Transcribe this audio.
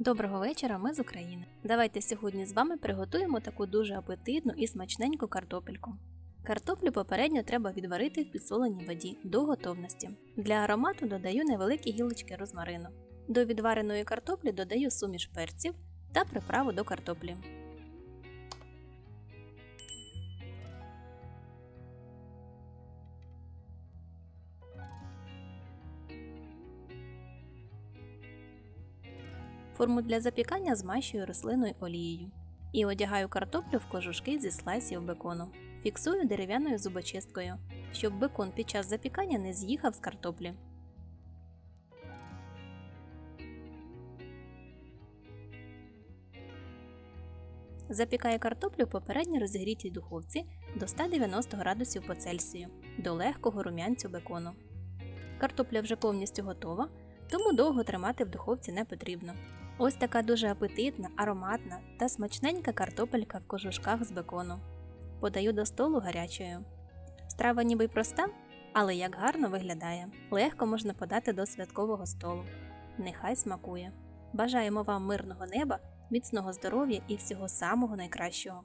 Доброго вечора, ми з України. Давайте сьогодні з вами приготуємо таку дуже апетитну і смачненьку картопельку. Картоплю попередньо треба відварити в підсоленій воді до готовності. Для аромату додаю невеликі гілочки розмарину. До відвареної картоплі додаю суміш перців та приправу до картоплі. Форму для запікання змащую рослинною олією і одягаю картоплю в кожушки зі слайсів бекону. Фіксую дерев'яною зубочисткою, щоб бекон під час запікання не з'їхав з картоплі. Запікаю картоплю попередньо розігрітій духовці до 190 градусів по Цельсію до легкого рум'янцю бекону. Картопля вже повністю готова, тому довго тримати в духовці не потрібно. Ось така дуже апетитна, ароматна та смачненька картопелька в кожушках з бекону. Подаю до столу гарячою. Страва ніби й проста, але як гарно виглядає. Легко можна подати до святкового столу. Нехай смакує. Бажаємо вам мирного неба, міцного здоров'я і всього самого найкращого.